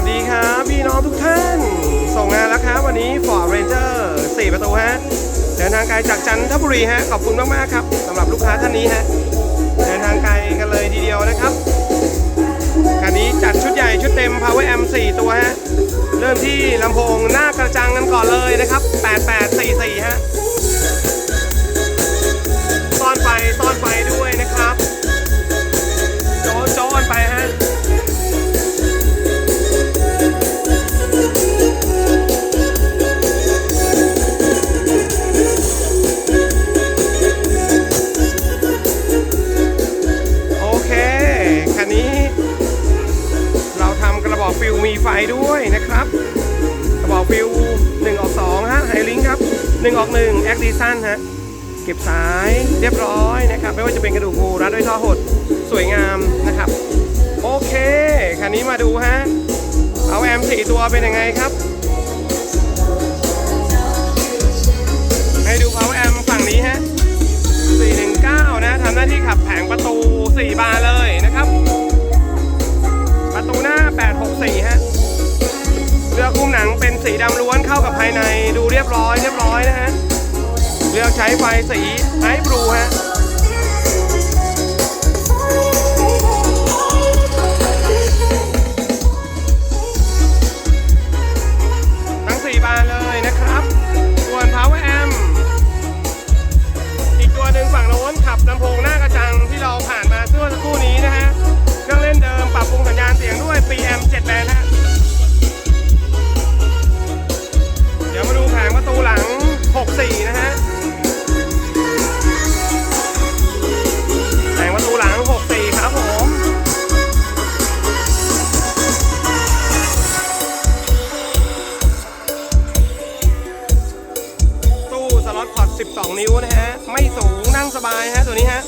สดีครับพี่น้องทุกท่าน ส่งงานแล้วครับวันนี้ Ford Ranger 4 ประตูฮะเดินทางไกลจากจันทบุรีฮะขอบคุณมากๆครับสำหรับลูกค้าท่านนี้ฮะเดินทางไกลกันเลยทีเดียวนะครับคันนี้จัดชุดใหญ่ชุดเต็ม Power M 4 ตัวฮะเริ่มที่ลำโพงหน้ากระจังกันก่อนเลยนะครับ 8844 ฟิวมีไฟด้วยนะครับกระบอกฟิว1ออก2ฮะไฮลิงครับ1ออก1แอคดิซันฮะเก็บสายเรียบร้อยนะครับ ไม่ว่าจะเป็นกระดูกงูรัดด้วยท่อหดสวยงามนะครับ โอเค คันนี้มาดูฮะ เอาแอมสี่ตัวเป็นยังไงครับ ให้ดู power amp ฝั่งนี้ฮะ 419 นะทำหน้าที่ขับแผงประตู 4 บานเลยนะครับ ประตูหน้า 864 ฮะ เลือกคุ้มหนังเป็นสีดำล้วนเข้ากับภายในดูเรียบร้อยเรียบร้อยนะฮะ เลือกใช้ไฟสีไอบลูฮะ บายฮะตัวนี้ฮะ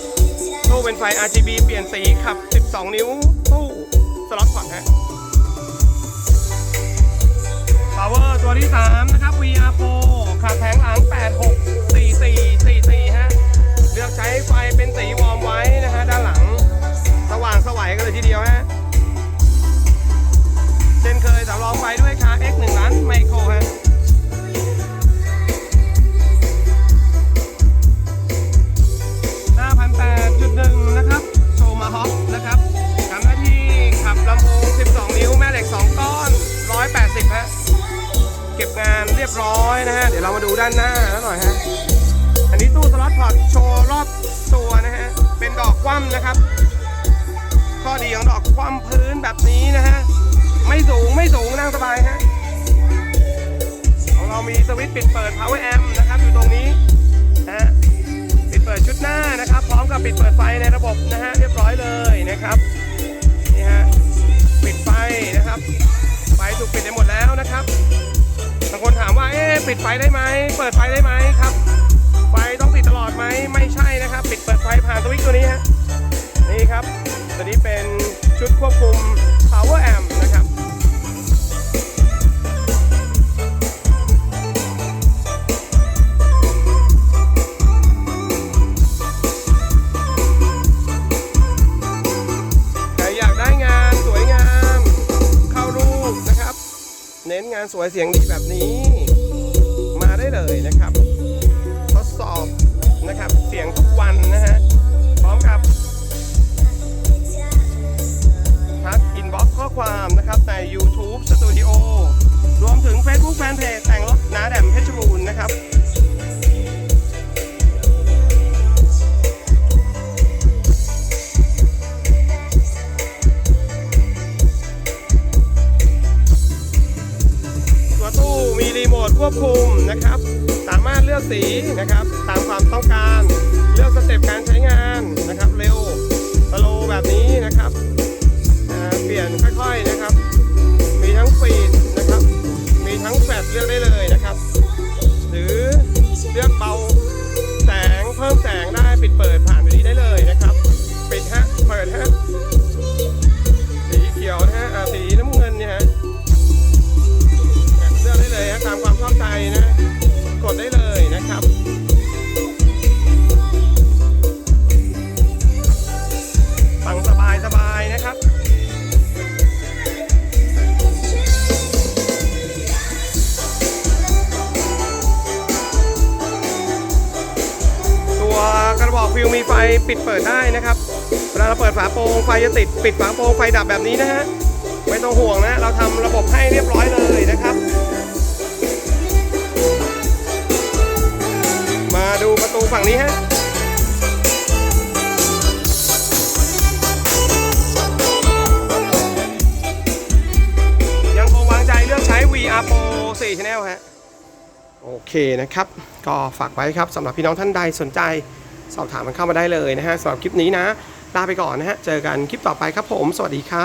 ตู้เป็นไฟ RGB เปลี่ยนสีขับ 12 นิ้ว ตู้สล็อตฝั่งฮะ power ตัวที่ 3 นะครับ VR Pro ขับแผงหลัง 864444 ฮะ เลือกใช้ไฟเป็นสีวอร์มไว้นะฮะ ด้านหลัง สว่างสวัยกันเลยทีเดียวฮะ เช่นเคยสำรองไฟด้วยคา X1 าดูด้านหน้าแล้วหน่อยฮะ อันนี้ตู้สล็อตพอร์ตโชว์รอบตัวนะฮะ เป็นดอกคว่ำนะครับ ข้อดีของดอกคว่ำพื้นแบบนี้นะฮะ ไม่สูงไม่สูงนั่งสบายฮะ ของเรามีสวิตช์ปิดเปิด power amp นะครับ อยู่ตรงนี้นะฮะ ปิดเปิดชุดหน้านะครับ พร้อมกับปิดเปิดไฟในระบบนะฮะ เรียบร้อยเลยนะครับ นี่ฮะ ปิดไฟนะครับ ไฟถูกปิดไปหมดแล้วนะครับ คนถามว่า เอ๊ะปิดไฟได้ไหม เปิดไฟได้ไหมครับ ไฟต้องติดตลอดไหม ไม่ใช่นะครับ ปิดเปิดไฟผ่านสวิตช์ตัวนี้ฮะ นี่ครับ ตัวนี้เป็นชุดควบคุม power amp เน้นงานสวยเสียงดีแบบนี้ มาได้เลยนะครับ ทดสอบนะครับเสียงทุกวันนะฮะพร้อมกับ มีรีโมทควบคุมนะครับ สามารถเลือกสีนะครับตามความต้องการ เลือกสเต็ปการใช้งานนะครับ เร็วสโลแบบนี้นะครับ มีไฟปิดเปิดได้นะครับ เวลาเราเปิดฝาโปรงไฟจะติดปิดฝาโปรงไฟดับแบบนี้นะฮะ ไม่ต้องห่วงนะ เราทำระบบให้เรียบร้อยเลยนะครับ มาดูประตูฝั่งนี้ฮะยังคงวางใจเลือกใช้ VRPO 4 Channel ฮะ โอเคนะครับ ก็ฝากไว้ครับสำหรับพี่น้องท่านใดสนใจ สอบถามมันเข้ามาได้เลยนะฮะสำหรับคลิปนี้นะลาไปก่อนนะฮะเจอกันคลิปต่อไปครับผม สวัสดีครับ